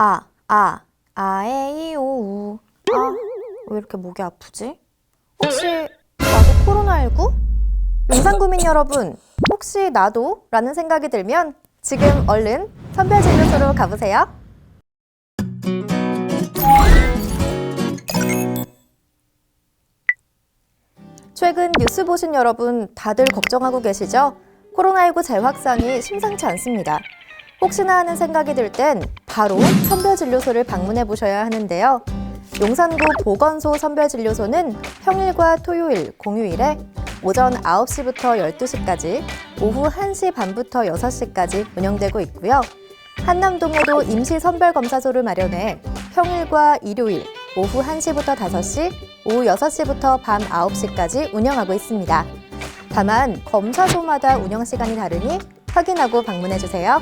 아, 아, 아에 이 오 우. 아, 왜 이렇게 목이 아프지? 혹시 나도 코로나19? 용산구민 여러분, 혹시 나도? 라는 생각이 들면 지금 얼른 선별진료소로 가보세요. 최근 뉴스 보신 여러분 다들 걱정하고 계시죠? 코로나19 재확산이 심상치 않습니다. 혹시나 하는 생각이 들 땐 바로 선별진료소를 방문해 보셔야 하는데요. 용산구 보건소 선별진료소는 평일과 토요일, 공휴일에 오전 9시부터 12시까지, 오후 1시 반부터 6시까지 운영되고 있고요. 한남동에도 임시 선별검사소를 마련해 평일과 일요일, 오후 1시부터 5시, 오후 6시부터 밤 9시까지 운영하고 있습니다. 다만 검사소마다 운영 시간이 다르니 확인하고 방문해 주세요.